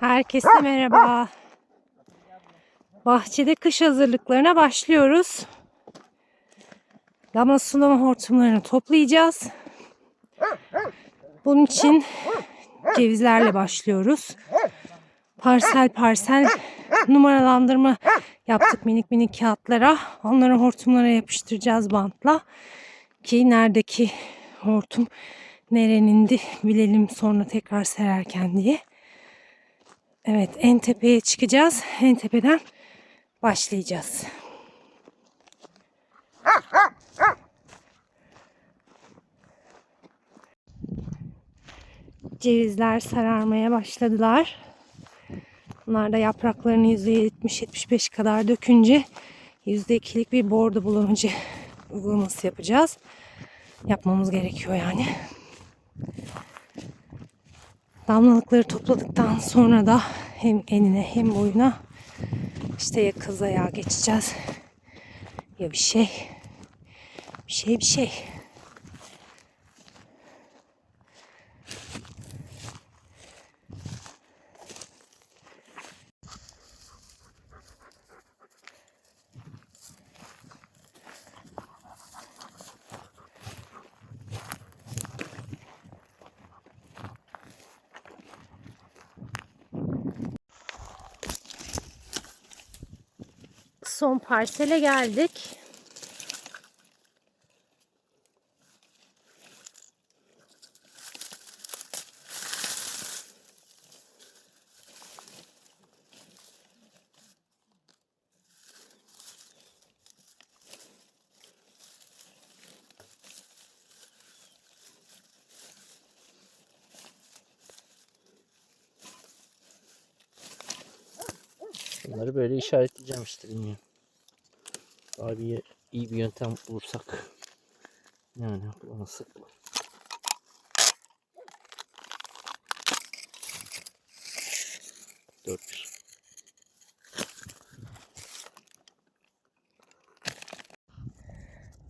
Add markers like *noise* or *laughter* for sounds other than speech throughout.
Herkese merhaba. Bahçede kış hazırlıklarına başlıyoruz. Damla sulama hortumlarını toplayacağız. Bunun için cevizlerle başlıyoruz. Parsel parsel numaralandırma yaptık minik minik kağıtlara. Onları hortumlara yapıştıracağız bantla. Ki neredeki hortum nerenindi bilelim sonra tekrar sererken diye. Evet en tepeye çıkacağız. En tepeden başlayacağız. Cevizler sararmaya başladılar. Bunlar da yapraklarını %70-75 kadar dökünce %2'lik bir bordo bulamacı uygulaması yapacağız. Yapmamız gerekiyor yani. Damlalıkları topladıktan sonra da hem enine hem boyuna işte ya kıza yağ geçeceğiz ya bir şey. Bir şey bir şey. Son parsele geldik. Bunları böyle işaretleyeceğim işte bilmiyorum. Daha bir ye- iyi bir yöntem bulursak. Yani nasıl? Dört bir.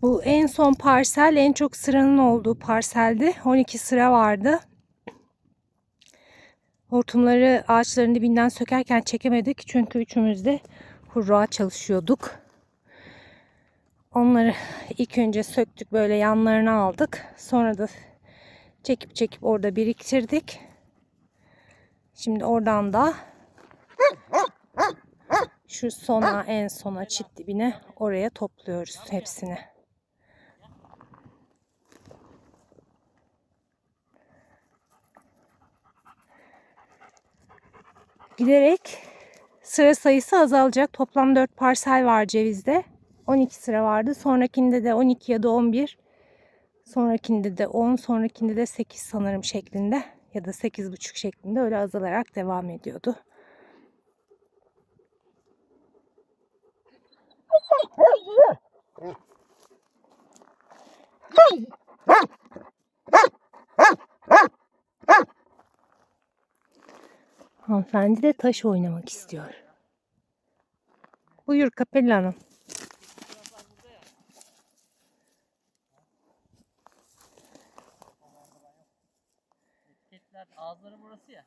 Bu en son parsel en çok sıranın olduğu parseldi. 12 sıra vardı. Hortumları ağaçların dibinden sökerken çekemedik. Çünkü üçümüz de hurra çalışıyorduk. Onları ilk önce söktük böyle yanlarına aldık. Sonra da çekip çekip orada biriktirdik. Şimdi oradan da şu sona en sona çit dibine oraya topluyoruz hepsini. giderek sıra sayısı azalacak. Toplam 4 parsel var cevizde. 12 sıra vardı. Sonrakinde de 12 ya da 11. Sonrakinde de 10, sonrakinde de 8 sanırım şeklinde ya da 8,5 şeklinde öyle azalarak devam ediyordu. Hanımefendi de taş oynamak istiyor. Buyur Kapella Ketler ağızları burası ya.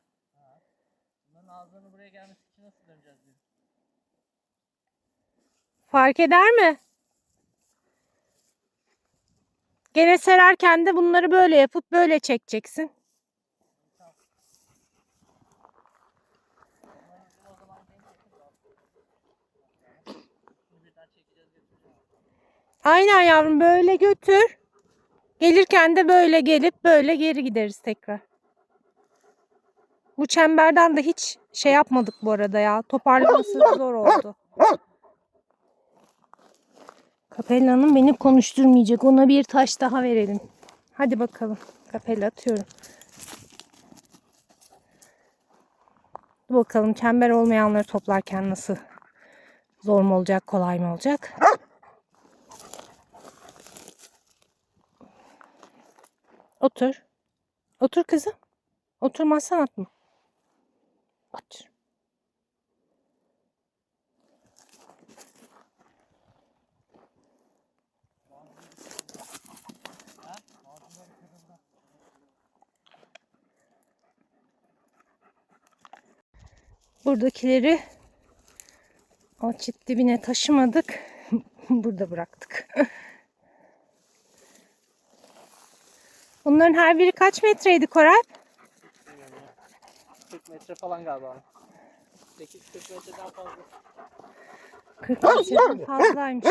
Bunların ağızlarının buraya gelmesi için nasıl döneceğiz diyor. Fark eder mi? Gene sererken de bunları böyle yapıp böyle çekeceksin. Aynen yavrum böyle götür. Gelirken de böyle gelip böyle geri gideriz tekrar. Bu çemberden de hiç şey yapmadık bu arada ya. Toparlaması zor oldu. Kapella Hanım beni konuşturmayacak. Ona bir taş daha verelim. Hadi bakalım. Kapella atıyorum. Dur bakalım çember olmayanları toplarken nasıl zor mu olacak, kolay mı olacak? Otur. Otur kızım. Oturmazsan atma. Otur. Buradakileri o çit dibine taşımadık. *laughs* Burada bıraktık. Bunların her biri kaç metreydi Koray? 40 metre falan galiba. 8-40 metreden fazla. 40 metreden fazlaymış.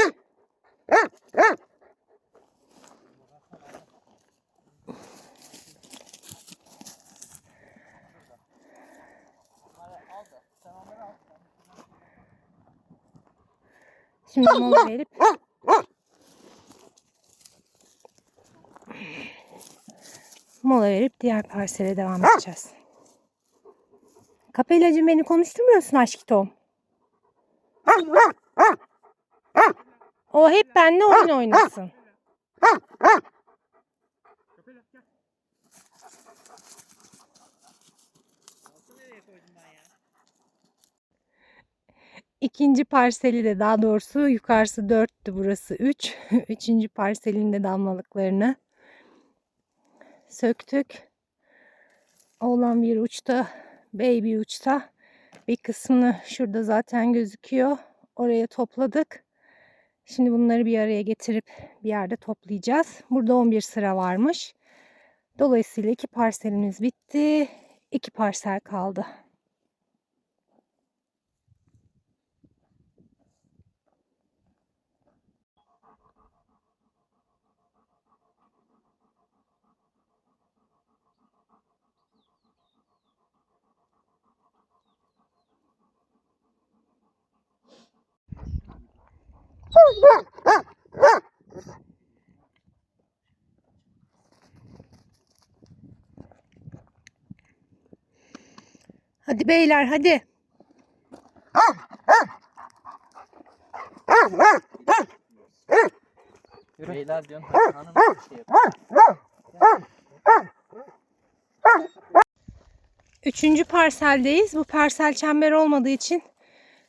Şimdi mola verip mola verip diğer parsele devam edeceğiz. Kapelacığım beni konuşturmuyorsun aşk Tom. O hep benimle oyun oynasın. İkinci parseli de daha doğrusu yukarısı 4'tü burası 3. *laughs* Üçüncü parselin de damlalıklarını söktük. Oğlan bir uçta, bir uçta. Bir kısmını şurada zaten gözüküyor. Oraya topladık. Şimdi bunları bir araya getirip bir yerde toplayacağız. Burada 11 sıra varmış. Dolayısıyla iki parselimiz bitti. İki parsel kaldı. Hadi beyler hadi. Beyler diyorsun. Hanım şey. Üçüncü parseldeyiz. Bu parsel çember olmadığı için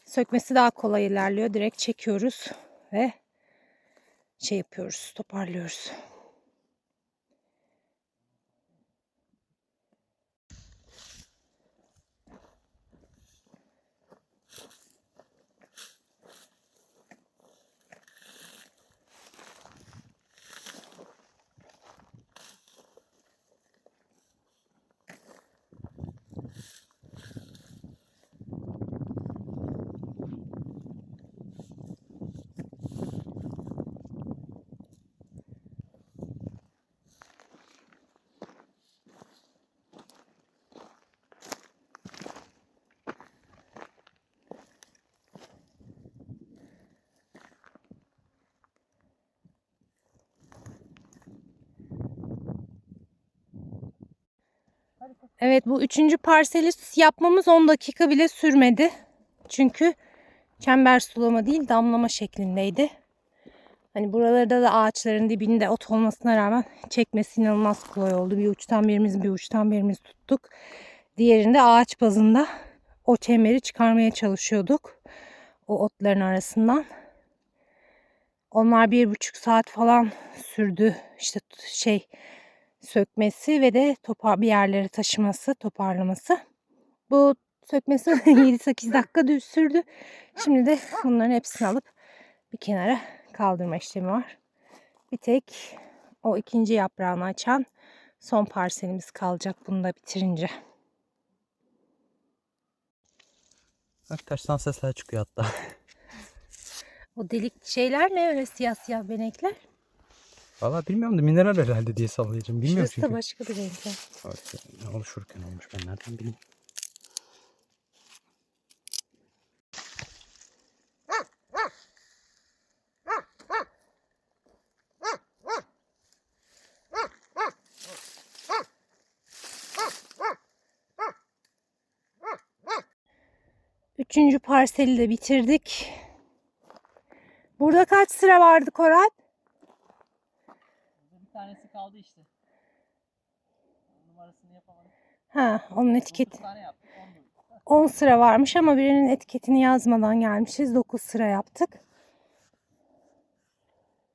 sökmesi daha kolay ilerliyor. Direkt çekiyoruz ve şey yapıyoruz, toparlıyoruz. Evet bu üçüncü parseli yapmamız 10 dakika bile sürmedi. Çünkü çember sulama değil damlama şeklindeydi. Hani buralarda da ağaçların dibinde ot olmasına rağmen çekmesi inanılmaz kolay oldu. Bir uçtan birimiz bir uçtan birimiz tuttuk. Diğerinde ağaç bazında o çemberi çıkarmaya çalışıyorduk. O otların arasından. Onlar bir buçuk saat falan sürdü. İşte şey sökmesi ve de topar bir yerlere taşıması, toparlaması. Bu sökmesi 7-8 dakika düz sürdü. Şimdi de bunların hepsini alıp bir kenara kaldırma işlemi var. Bir tek o ikinci yaprağını açan son parselimiz kalacak bunu da bitirince. Bak taştan sesler çıkıyor hatta. O delik şeyler ne öyle siyah siyah benekler? Valla bilmiyorum da mineral herhalde diye sallayacağım. Bilmiyorum Şurası da çünkü. başka bir renkler. Bak, Ne oluşurken olmuş ben nereden bileyim. Üçüncü parseli de bitirdik. Burada kaç sıra vardı Koray? Tanesi kaldı işte. Numarasını yapamadım. Ha, onun etiketi. tane yaptık. 10 sıra varmış ama birinin etiketini yazmadan gelmişiz. 9 sıra yaptık.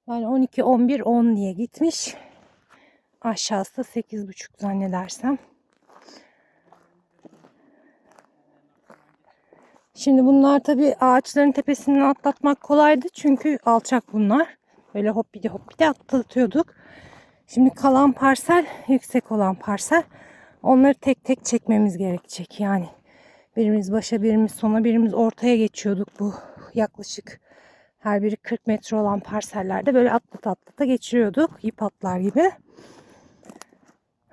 Yani 12, 11, 10 diye gitmiş. Aşağısı da 8,5 zannedersem. Şimdi bunlar tabii ağaçların tepesinden atlatmak kolaydı. Çünkü alçak bunlar. Böyle hoppidi hoppidi atlatıyorduk. Şimdi kalan parsel yüksek olan parsel. Onları tek tek çekmemiz gerekecek. Yani birimiz başa birimiz sona birimiz ortaya geçiyorduk bu yaklaşık her biri 40 metre olan parsellerde böyle atlata atlata geçiriyorduk. ip atlar gibi.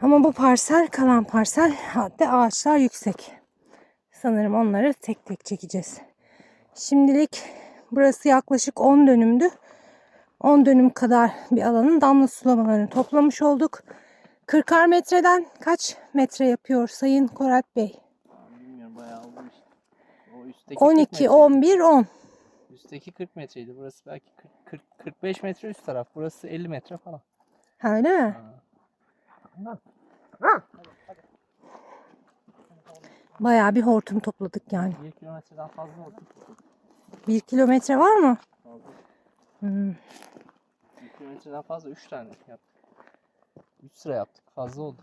Ama bu parsel kalan parsel hatta ağaçlar yüksek. Sanırım onları tek tek çekeceğiz. Şimdilik burası yaklaşık 10 dönümdü. 10 dönüm kadar bir alanın damla sulamalarını toplamış olduk. 40'ar metreden kaç metre yapıyor Sayın Korat Bey? Bilmiyorum bayağı oldu işte. O üstteki 12, 40 metre. 11, 10. Üstteki 40 metreydi. Burası belki 40, 40 45 metre üst taraf. Burası 50 metre falan. Ha, Öyle mi? Ha. Bayağı bir hortum topladık yani. 1 kilometreden fazla oldu. Bir kilometre var mı? Fazla. Hmm. 1 kilometreden fazla 3 tane yaptık. 3 sıra yaptık. Fazla oldu.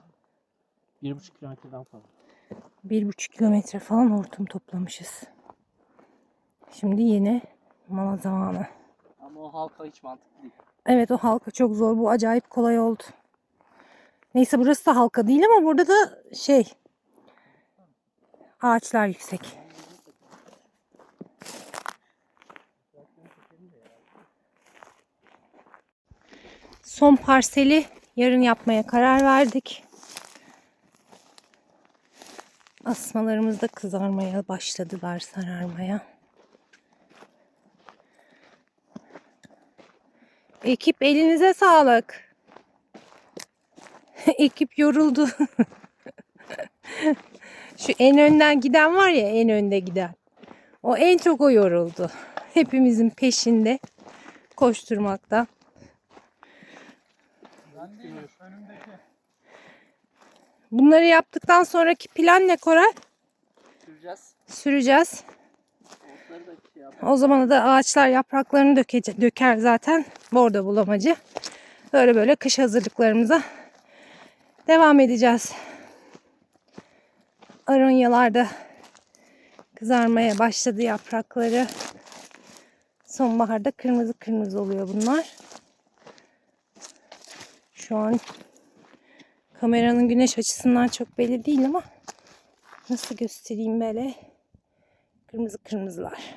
1,5 kilometreden fazla. Bir buçuk kilometre falan hortum toplamışız. Şimdi yeni mala zamanı. Ama o halka hiç mantıklı değil. Evet o halka çok zor. Bu acayip kolay oldu. Neyse burası da halka değil ama burada da şey ağaçlar yüksek. Son parseli yarın yapmaya karar verdik. Asmalarımız da kızarmaya başladılar, sararmaya. Ekip elinize sağlık. *laughs* Ekip yoruldu. *laughs* Şu en önden giden var ya en önde giden. O en çok o yoruldu. Hepimizin peşinde koşturmakta. Bunları yaptıktan sonraki plan ne Koray? Süreceğiz. Süreceğiz. Şey. O zaman da ağaçlar yapraklarını dökece- döker zaten. Bordo bulamacı. Böyle böyle kış hazırlıklarımıza devam edeceğiz. Aronyalarda kızarmaya başladı yaprakları. Sonbaharda kırmızı kırmızı oluyor bunlar. Şu an kameranın güneş açısından çok belli değil ama nasıl göstereyim böyle kırmızı kırmızılar.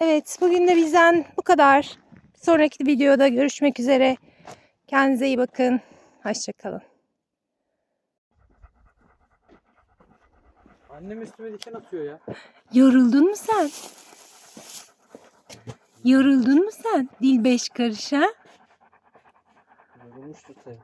Evet, bugün de bizden bu kadar. Sonraki videoda görüşmek üzere. Kendinize iyi bakın. Hoşçakalın. Annem üstüme diken atıyor ya. Yoruldun mu sen? Yoruldun mu sen? Dil beş karış ha? Yorulmuştur tabii.